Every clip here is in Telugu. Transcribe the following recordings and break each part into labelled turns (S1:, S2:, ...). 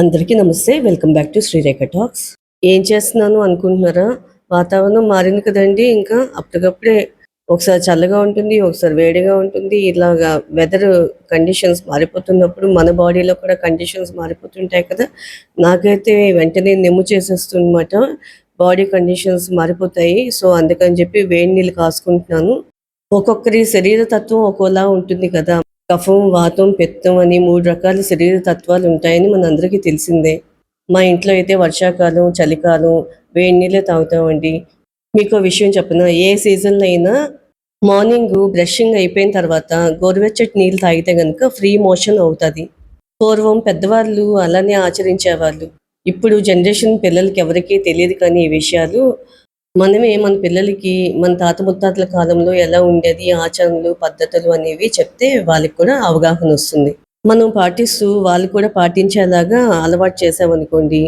S1: అందరికీ నమస్తే. Welcome back to Srirekha talks. ఏం చేస్తున్నాను అనుకుంటున్నారా? వాతావరణం మారింది కదండి. ఇంకా అప్పటికప్పుడే ఒకసారి చల్లగా ఉంటుంది ఒకసారి వేడిగా ఉంటుంది. ఇలాగా వెదర్ కండిషన్స్ మారిపోతున్నప్పుడు మన బాడీలో కూడా కండిషన్స్ మారిపోతుంటాయి కదా. నాకైతే వెంటనే నెమ్ము చేసేస్తుందన్నమాట. బాడీ కండిషన్స్ మారిపోతాయి. సో అందుకని చెప్పి వేడి నీళ్ళు కాసుకుంటున్నాను. ఒక్కొక్కరి శరీర తత్వం ఒక్కోలా ఉంటుంది కదా. కఫం వాతం పెత్తం అని మూడు రకాల శరీర తత్వాలు ఉంటాయని మనందరికీ తెలిసిందే. మా ఇంట్లో అయితే వర్షాకాలం చలికాలం వేడి నీళ్ళే తాగుతామండి. మీకు విషయం చెప్పిన? ఏ సీజన్లో అయినా మార్నింగ్ బ్రషింగ్ అయిపోయిన తర్వాత గోరువెచ్చటి నీళ్ళు తాగితే కనుక ఫ్రీ మోషన్ అవుతుంది. పూర్వం పెద్దవాళ్ళు అలానే ఆచరించేవాళ్ళు. ఇప్పుడు జనరేషన్ పిల్లలకి ఎవరికీ తెలియదు కానీ ఈ విషయాలు మనమే మన పిల్లలకి మన తాత ముత్తాతల కాలంలో ఎలా ఉండేది ఆచరణలు పద్ధతులు అనేవి చెప్తే వాళ్ళకి కూడా అవగాహన వస్తుంది. మనం పాటిస్తూ వాళ్ళు కూడా పాటించేలాగా అలవాటు చేసామనుకోండి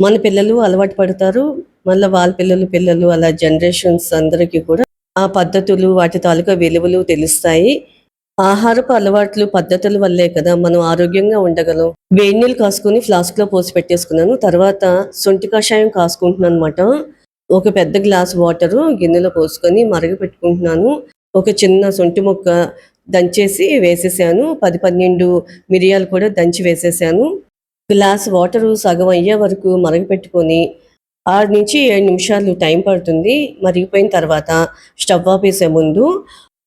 S1: మన పిల్లలు అలవాటు పడతారు మళ్ళీ వాళ్ళ పిల్లలు పిల్లలు అలా జనరేషన్స్ అందరికీ కూడా ఆ పద్ధతులు వాటి తాలూకా విలువలు తెలుస్తాయి. ఆహారపు అలవాట్లు పద్ధతుల వల్లే కదా మనం ఆరోగ్యంగా ఉండగలం. వేడి నీళ్ళు కాసుకొని ఫ్లాస్క్లో పోసి పెట్టేసుకున్నాను తర్వాత సొంటి కషాయం కాసుకుంటున్నాను అనమాట ఒక పెద్ద గ్లాస్ వాటర్ గిన్నెలో పోసుకొని మరగపెట్టుకుంటున్నాను ఒక చిన్న సొంటి ముక్క దంచేసి వేసేసాను. పది పన్నెండు మిరియాలు కూడా దంచి వేసేసాను. గ్లాస్ వాటర్ సగం అయ్యే వరకు మరగపెట్టుకొని ఆరు నుంచి ఏడు నిమిషాలు టైం పడుతుంది. మరిగిపోయిన తర్వాత స్టవ్ ఆపేసే ముందు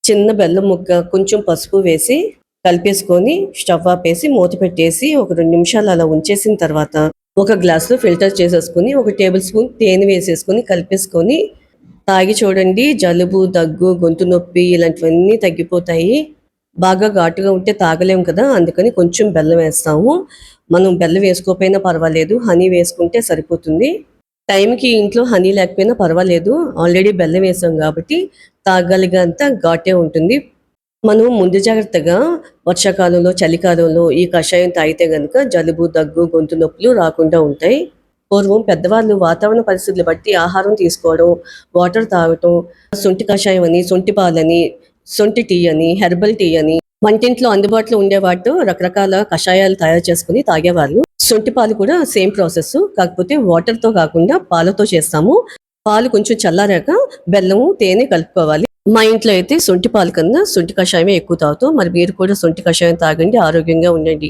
S1: చిన్న బెల్లం ముక్క కొంచెం పసుపు వేసి కలిపేసుకొని స్టవ్ ఆపేసి మూత పెట్టేసి ఒక రెండు నిమిషాలు అలా ఉంచేసిన తర్వాత ఒక గ్లాసులో ఫిల్టర్ చేసేసుకొని ఒక టేబుల్ స్పూన్ తేనె వేసేసుకొని కలిపేసుకొని తాగి చూడండి. జలుబు దగ్గు గొంతు నొప్పి ఇలాంటివన్నీ తగ్గిపోతాయి. బాగా ఘాటుగా ఉంటే తాగలేము కదా అందుకని కొంచెం బెల్లం వేస్తాము. మనం బెల్లం వేసుకోకపోయినా పర్వాలేదు హనీ వేసుకుంటే సరిపోతుంది. టైంకి ఇంట్లో హనీ లేకపోయినా పర్వాలేదు ఆల్రెడీ బెల్లం వేసాం కాబట్టి తాగలిగంత ఘాటే ఉంటుంది. మనం ముందు జాగ్రత్తగా వర్షాకాలంలో చలికాలంలో ఈ కషాయం తాగితే గనుక జలుబు దగ్గు గొంతు నొప్పులు రాకుండా ఉంటాయి. పూర్వం పెద్దవాళ్ళు వాతావరణ పరిస్థితులు బట్టి ఆహారం తీసుకోవడం వాటర్ తాగటం సొంటి కషాయం అని సొంటి పాలని సొంటి టీ అని హెర్బల్ టీ అని వంటింట్లో అందుబాటులో ఉండేవాటితో రకరకాల కషాయాలు తయారు చేసుకుని తాగేవాళ్ళు. సొంటి పాలు కూడా సేమ్ ప్రాసెస్ కాకపోతే వాటర్తో కాకుండా పాలతో చేస్తాము. పాలు కొంచెం చల్లారాక బెల్లము తేనె కలుపుకోవాలి. మా ఇంట్లో అయితే సొంటి పాలు కన్నా సొంటి కషాయమే ఎక్కువ తాగుతాం. మరి మీరు కూడా సొంటి కషాయం తాగండి ఆరోగ్యంగా ఉండండి.